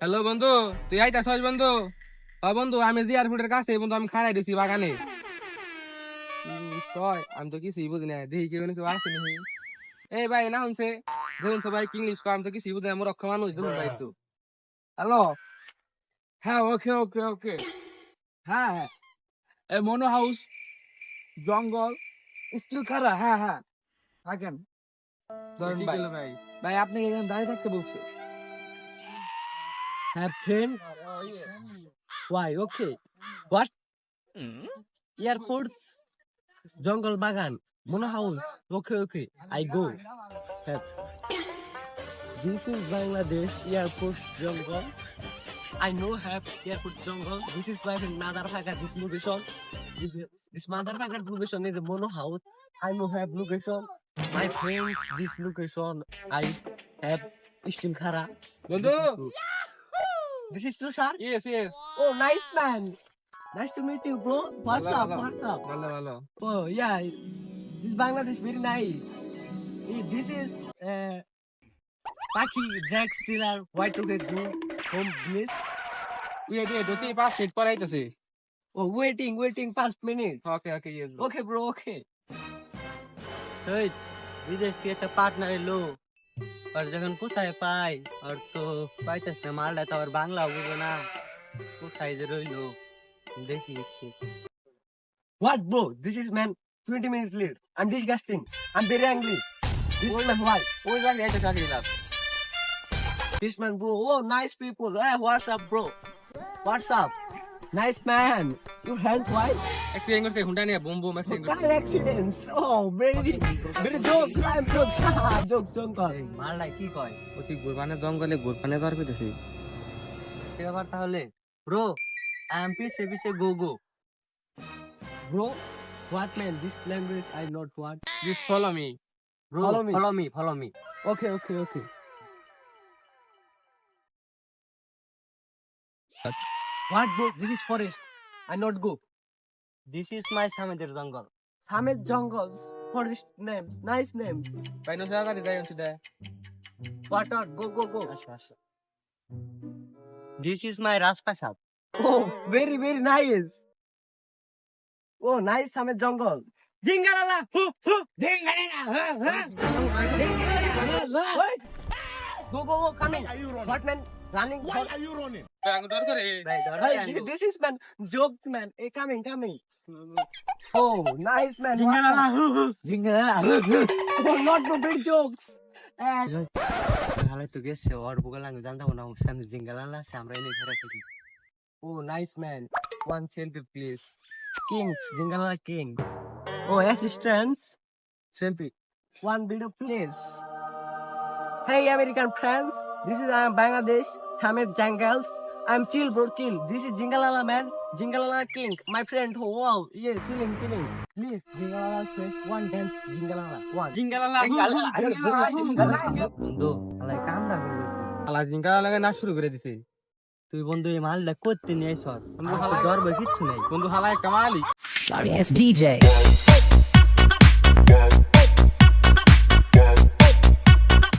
Hello বন্ধু। তুই আইতাছস বন্ধু? ও বন্ধু আমি যে এয়ারপোর্টের কাছে বন্ধু আমি খাড়াই দিছি বাগানে। কয়? আমি তো কিছুই বুঝি না দেখি কেউ কেউ আসে নি এই ভাই না শুনছে? দেখুন সবাই কি ইংলিশ কয়? আমি তো কিছুই বুঝি না মোর অক্ষ মানুষ দেখুন ভাই তো হ্যালো হ্যাঁ ওকে ওকে ওকে হ্যাঁ হ্যাঁ। এই মনো হাউস জঙ্গল স্টিল খারা হ্যাঁ হ্যাঁ। থাকেন। ধরেন ভাই। ভাই। আপনি এখানে দাঁড়িয়ে থাকতে বলছে Have friends? Why? Okay. What? Airports? Jungle Bagan? Mono House? Okay, okay. I go. Have. This is Bangladesh Airport Jungle. I know have Airport Jungle. This is my motherfucker. This location. This motherfucker location is Mono House. I know have location. My friends, this location. I have Still Khara. বন্ধু This is Tushar. Yes yes Oh, nice man. Nice to meet you, bro. What's Hello, up? hello. What's up? ভালো ভালো Oh, yeah. This Bangladesh very nice. Eh, This is uh, Paki drag stealer. Why to they do home bliss? Wait wait ওতে পাঁচ minute পরে আইতাছে Oh, waiting, waiting past minutes. Okay okay yes Okay, bro. Okay. এই বিদেশ থেকে একটা partner এলো আর যখন কোথায় পাই আর তো পাইতেছ না মালটা তো আবার বাংলা বুঝে না কোথায় যে রইলো দেখি What bro? This is man 20 minutes late. I'm disgusting. I'm very angry. This man why? ওই জায়গায় একটা চাকরি লাভ This man bro. Oh nice people. Hey, what's up bro? What's up? Nice man. Your hand why? Accident করছে Honda নিয়ে boom boom accident করছে Car accidents. Oh, very, very jokes. I'm jokes. jokes, jokes কর। মারলাই কি কয়? অতি গুরবানে জঙ্গলে গুরবানে বার কইতেছে কি ব্যাপার তাহলে? Bro, I am পিছে পিছে go go. Bro, what man? This language I not what. This follow me Bro, Follow me. follow me, follow me. Okay, okay, okay. What bro? This is forest. I not go. This is my Samedir jungle. Samed jungles. Forest names. Nice names. ভাই no জায়গা যাই হচ্ছে দে What out? Go, go, go. This is my Rajprasad. Oh, very, very nice. Oh, nice Samed jungle. Jingalala! Hu, hu, jingalala! Ha, ha. Jingalala! Wait. Go, go, go, coming. What man? Running for... ব্যাং ডর করে Hey, this is man. Jokes man. Hey, coming, coming. Oh, nice man. Jingalala! Hu, hu. Jingalala! Hu, hu. Oh, not no big jokes. And হালাই তো গেছে ওর বুকে লাগে জানতাম না সামনে জিঙ্গালালা আমরা এনে ঘরে থাকি ও nice man one selfie please kings জিঙ্গালালা kings O assistants selfie one video please Hey American friends, this is I am Bangladesh, Samet Jangles. I'm chill bro, chill. This is Jingalala man, Jingalala king, my friend. Oh, wow, yeah, chilling, chilling. Please, Jingalala first, one dance, Jingalala, one. জিঙ্গালালা বন্ধু আলাই কামড়া দিবি। আলা জিঙ্গালা লাগে না শুরু করে দিছে তুই বন্ধু এই মালটা করতে নিয়ে আইস বন্ধু হালাই ডর বই কিচ্ছু নাই বন্ধু হালাই কামালি Sorry ass DJ.